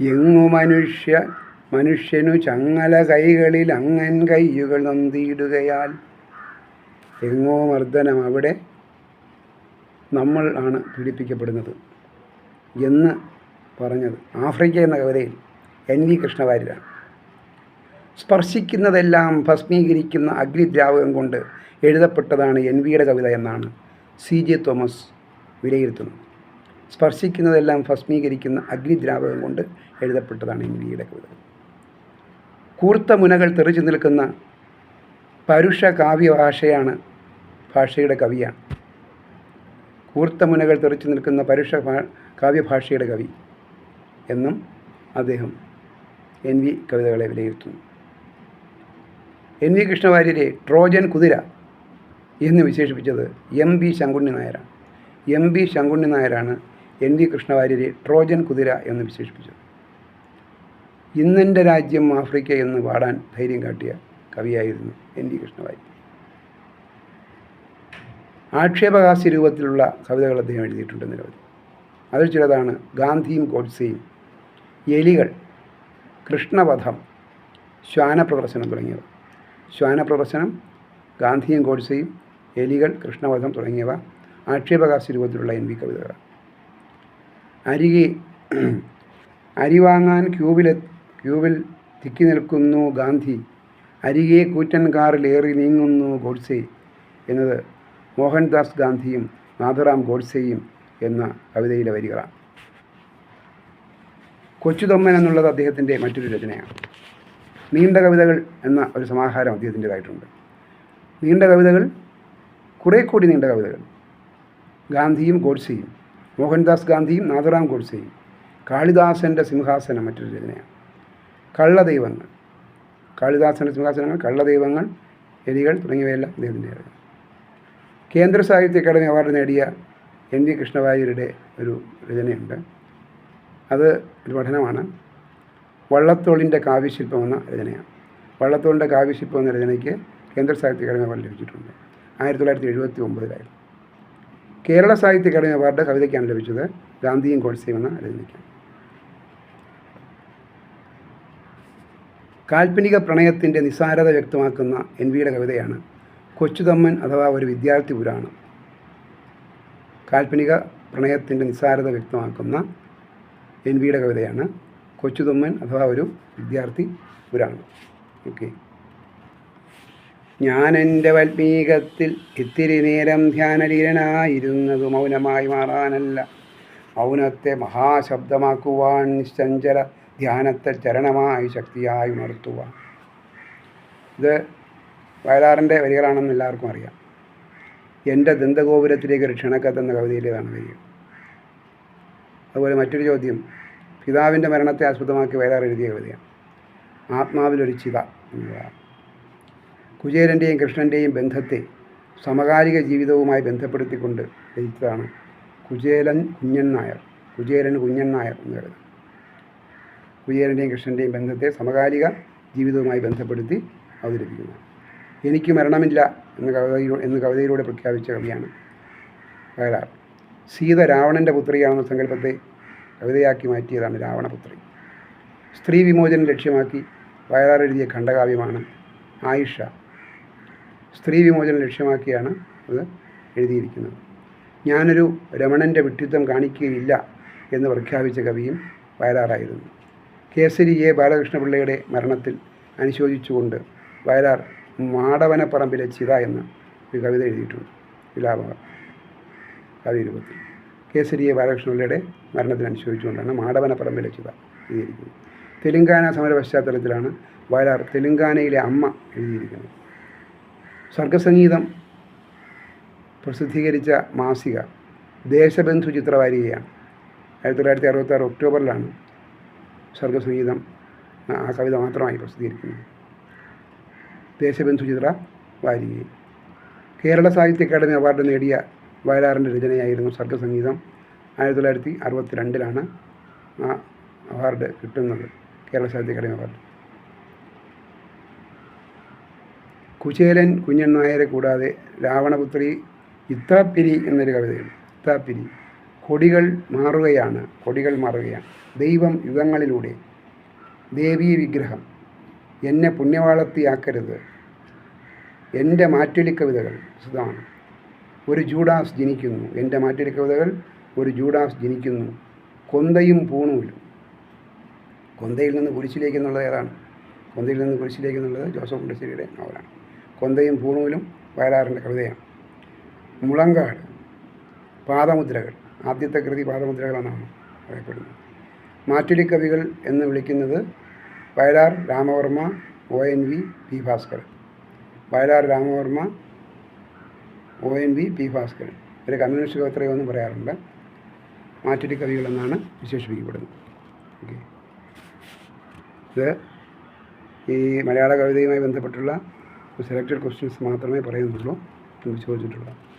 എങ്ങു മനുഷ്യ മനുഷ്യനു ചങ്ങല കൈകളിൽ അങ്ങൻ കയ്യുകൾ നന്ദിയിടുകയാൽ. എങ്ങോ മർദ്ദനം അവിടെ നമ്മൾ ആണ് പീഡിപ്പിക്കപ്പെടുന്നത് എന്ന് പറഞ്ഞത് ആഫ്രിക്ക എന്ന കവിതയിൽ എൻ വി കൃഷ്ണവാര്യരാണ്. സ്പർശിക്കുന്നതെല്ലാം ഭസ്മീകരിക്കുന്ന അഗ്നിദ്രാവകം കൊണ്ട് എഴുതപ്പെട്ടതാണ് എൻ വിയുടെ കവിത എന്നാണ് സി ജെ തോമസ് വിലയിരുത്തുന്നത്. സ്പർശിക്കുന്നതെല്ലാം ഭസ്മീകരിക്കുന്ന അഗ്നിദ്രാവകം കൊണ്ട് എഴുതപ്പെട്ടതാണ് ഈ മിനിയുടെ കവിത കൂർത്ത മുനകൾ തെറിച്ചു നിൽക്കുന്ന പരുഷ കാവ്യഭാഷയാണ് ഭാഷയുടെ കവിയാണ്. കൂർത്ത മുനകൾ തെറിച്ചു നിൽക്കുന്ന പരുഷ കാവ്യഭാഷയുടെ കവി എന്നും അദ്ദേഹം എൻ വി കവിതകളെ വിലയിരുത്തുന്നു. എൻ വി കൃഷ്ണവാര്യരെ ട്രോജൻ കുതിര എന്ന് വിശേഷിപ്പിച്ചത് എം ബി ശങ്കുണ്ണി നായരാണ്. എം ബി ശങ്കുണ്ണി നായരാണ് എൻ വി കൃഷ്ണവാര്യരെ ട്രോജൻ കുതിര എന്ന് വിശേഷിപ്പിച്ചത്. ഇന്നെന്റെ രാജ്യം ആഫ്രിക്ക എന്ന് പാടാൻ ധൈര്യം കാട്ടിയ കവിയായിരുന്നു എൻ ഡി കൃഷ്ണവാര്യർ ആക്ഷേപഹാസ്യ രൂപത്തിലുള്ള കവിതകൾ അദ്ദേഹം എഴുതിയിട്ടുണ്ട് നിരവധി. അതിൽ ചിലതാണ് ഗാന്ധിയും ഗോഡ്സെയും എലികൾ കൃഷ്ണവധം ശ്വാനപ്രദർശനം തുടങ്ങിയവ. ശ്വാനപ്രദർശനം ഗാന്ധിയും ഗോഡ്സെയും എലികൾ കൃഷ്ണവധം തുടങ്ങിയവ ആക്ഷേപഹാസ്യ രൂപത്തിലുള്ള എൻ വി കവിതകളാണ്. അരികെ അരി വാങ്ങാൻ ക്യൂവിൽ ക്യൂവിൽ തിക്കി നിൽക്കുന്നു ഗാന്ധി. അരികെ കൂറ്റൻ കാറിലേറി നീങ്ങുന്നു ഗോഡ്സെ എന്നത് മോഹൻദാസ് ഗാന്ധിയും നാഥറാം ഗോഡ്സെയും എന്ന കവിതയിലെ വരികളാണ്. കൊച്ചുതൊമ്മൻ എന്നുള്ളത് അദ്ദേഹത്തിന്റെ മറ്റൊരു രചനയാണ്. നീണ്ട കവിതകൾ എന്ന ഒരു സമാഹാരം അദ്ദേഹത്തിന്റെതായിട്ടുണ്ട്. നീണ്ട കവിതകൾ കുറേ കൂടി നീണ്ട കവിതകൾ. ഗാന്ധിയും ഗോഡ്സെയും മോഹൻദാസ് ഗാന്ധിയും നാഥറാം ഗോഡ്സെയും കാളിദാസന്റെ സിംഹാസനം മറ്റൊരു രചനയാണ്. കള്ളദൈവങ്ങൾ. കാളിദാസന്റെ സിംഹാസനങ്ങൾ കള്ളദൈവങ്ങൾ എലികൾ തുടങ്ങിയവയെല്ലാം അദ്ദേഹത്തിന്റെ രചന കേന്ദ്ര സാഹിത്യ അക്കാദമി അവാർഡ് നേടിയ എൻ വി കൃഷ്ണവാര്യരുടെ ഒരു രചനയുണ്ട്. അത് ഒരു പഠനമാണ്. വള്ളത്തോളിന്റെ കാവ്യശില്പം എന്ന രചനയാണ്. വള്ളത്തോളിന്റെ കാവ്യശില്പം എന്ന രചനയ്ക്ക് കേന്ദ്ര സാഹിത്യ അക്കാദമി അവാർഡ് ലഭിച്ചിട്ടുണ്ട്. ആയിരത്തി തൊള്ളായിരത്തി എഴുപത്തി ഒമ്പതിലായിരുന്നു കേരള സാഹിത്യ അക്കാദമി അവാർഡ് കവിതയ്ക്കാണ് ലഭിച്ചത് ഗാന്ധിയും കോഴ്സയും എന്ന രചനയ്ക്കാണ് കാൽപ്പനിക പ്രണയത്തിന്റെ നിസ്സാരത വ്യക്തമാക്കുന്ന എൻ വിയുടെ കവിതയാണ് കൊച്ചുതമ്മൻ അഥവാ ഒരു വിദ്യാർത്ഥി പുരാണം. കാൽപ്പനിക പ്രണയത്തിന്റെ നിസ്സാരത വ്യക്തമാക്കുന്ന എൻ വിയുടെ കവിതയാണ് കൊച്ചുതമ്മൻ അഥവാ ഒരു വിദ്യാർത്ഥി പുരാണം. ഓക്കെ. ഞാൻ എന്റെ വൽമീകത്തിൽ ഇത്തിരി നേരം ധ്യാനലീലനായിരുന്നത് മൗനമായി മാറാനല്ല. മൗനത്തെ മഹാശബ്ദമാക്കുവാൻ നിശ്ചഞ്ചല ധ്യാനത്തെ ചരണമായി ശക്തിയായി ഉണർത്തുക ഇത് വയലാറിന്റെ വരികളാണെന്ന് എല്ലാവർക്കും അറിയാം. എന്റെ ദന്തഗോപുരത്തിലേക്ക് ഒരു ക്ഷണക്കത്ത് എന്ന കവിതയിലേതാണ് വരിക. അതുപോലെ മറ്റൊരു ചോദ്യം പിതാവിന്റെ മരണത്തെ ആസ്പദമാക്കി വയലാർ എഴുതിയ കവിതയാണ്. ആത്മാവിലൊരു ചിത എന്നുള്ളതാണ് കുചേരന്റെയും കൃഷ്ണന്റെയും ബന്ധത്തെ സമകാലിക ജീവിതവുമായി ബന്ധപ്പെടുത്തിക്കൊണ്ട് രചിച്ചതാണ് കുചേലൻ കുഞ്ഞൻ നായർ കുചേരൻ കുഞ്ഞൻ നായർ എന്ന് കരുതുന്നത് കുചേരന്റെയും കൃഷ്ണന്റെയും ബന്ധത്തെ സമകാലിക ജീവിതവുമായി ബന്ധപ്പെടുത്തി അവതരിപ്പിക്കുന്നു. എനിക്ക് മരണമില്ല എന്ന കവിതയിലൂടെ എന്ന് കവിതയിലൂടെ പ്രഖ്യാപിച്ച കവിയാണ് വയലാർ. സീത രാവണന്റെ പുത്രിയാണെന്ന സങ്കല്പത്തെ കവിതയാക്കി മാറ്റിയതാണ് രാവണപുത്രി. സ്ത്രീ വിമോചനം ലക്ഷ്യമാക്കി വയലാർ എഴുതിയ ഖണ്ഡകാവ്യമാണ് ആയിഷ. സ്ത്രീ വിമോചനം ലക്ഷ്യമാക്കിയാണ് അത് എഴുതിയിരിക്കുന്നത്. ഞാനൊരു രമണന്റെ വിട്ടിത്വം കാണിക്കുകയില്ല എന്ന് പ്രഖ്യാപിച്ച കവിയും വയലാറായിരുന്നു. കേസരി എ ബാലകൃഷ്ണപിള്ളയുടെ മരണത്തിൽ അനുശോചിച്ചുകൊണ്ട് വയലാർ മാടവനപ്പറമ്പിലെ ചിത എന്ന ഒരു കവിത എഴുതിയിട്ടുണ്ട്. വിലാപ കവിരൂപത്തിൽ കേസരി എ ബാലകൃഷ്ണപിള്ളയുടെ മരണത്തിൽ അനുശോചിച്ചുകൊണ്ടാണ് മാടവനപ്പറമ്പിലെ ചിത എഴുതിയിരിക്കുന്നത്. തെലുങ്കാന സമര പശ്ചാത്തലത്തിലാണ് വയലാർ തെലുങ്കാനയിലെ അമ്മ എഴുതിയിരിക്കുന്നത്. സർഗസംഗീതം പ്രസിദ്ധീകരിച്ച മാസിക ദേശബന്ധു ചിത്രവാരികയാണ്. ആയിരത്തി തൊള്ളായിരത്തി അറുപത്തി ആറ് ഒക്ടോബറിലാണ് സർഗസംഗീതം ആ കവിത മാത്രമായി പ്രസിദ്ധീകരിക്കുന്നത്. ദേശബന്ധു ചിത്ര വാരികയിൽ. കേരള സാഹിത്യ അക്കാദമി അവാർഡ് നേടിയ വയലാറിന്റെ രചനയായിരുന്നു സർഗസംഗീതം. ആയിരത്തി തൊള്ളായിരത്തി അറുപത്തി രണ്ടിലാണ് ആ അവാർഡ് കിട്ടുന്നത് കേരള സാഹിത്യ അക്കാദമി അവാർഡ്. കുചേലൻ കുഞ്ഞൻ നായരെ കൂടാതെ രാവണപുത്രി ഇത്താപ്പിരി എന്നൊരു കവിതയുണ്ട്. ഇത്താപ്പിരി. കൊടികൾ മാറുകയാണ് കൊടികൾ മാറുകയാണ്. ദൈവം യുഗങ്ങളിലൂടെ ദേവീ വിഗ്രഹം എന്നെ പുണ്യവാളത്തിയാക്കരുത്. എന്റെ മാറ്റൊലി കവിതകൾ സുതാണ് ഒരു ജൂഡാസ് ജനിക്കുന്നു. എന്റെ മാറ്റൊലി കവിതകൾ ഒരു ജൂഡാസ് ജനിക്കുന്നു. കൊന്തയും പൂണൂലും. കൊന്തയിൽ നിന്ന് കുരിശിലേക്ക് എന്നുള്ളത് ഏതാണ്? കൊന്തയിൽ നിന്ന് കുരിശിലേക്ക് എന്നുള്ളത് ജോസഫ് മുണ്ടശ്ശേരിയുടെ നോവലാണ്. കൊന്തയും പൂണൂലും വയലാറിന്റെ കവിതയാണ്. മുളങ്കാട് പാദമുദ്രകൾ. ആദ്യത്തെ കൃതി പാദമുദ്രകളെന്നാണ് അറിയപ്പെടുന്നത്. മാറ്റുലി കവികൾ എന്ന് വിളിക്കുന്നത് Vayalar Ramavarma O N V P Bhaskaran. Vayalar Ramavarma O N V P Bhaskaran. ഒരു കമ്മ്യൂണിസ്റ്റ് കവിത്രയൊന്നും പറയാറുണ്ട്. മാറ്റുലി കവികൾ എന്നാണ് വിശേഷിപ്പിക്കപ്പെടുന്നത്. ഓക്കെ. ഇത് ഈ മലയാള കവിതയുമായി ബന്ധപ്പെട്ടുള്ള സെലക്റ്റഡ് ക്വസ്റ്റ്യൻസ് മാത്രമേ പറയുന്നുള്ളൂ എന്ന് ചോദിച്ചിട്ടുള്ളത്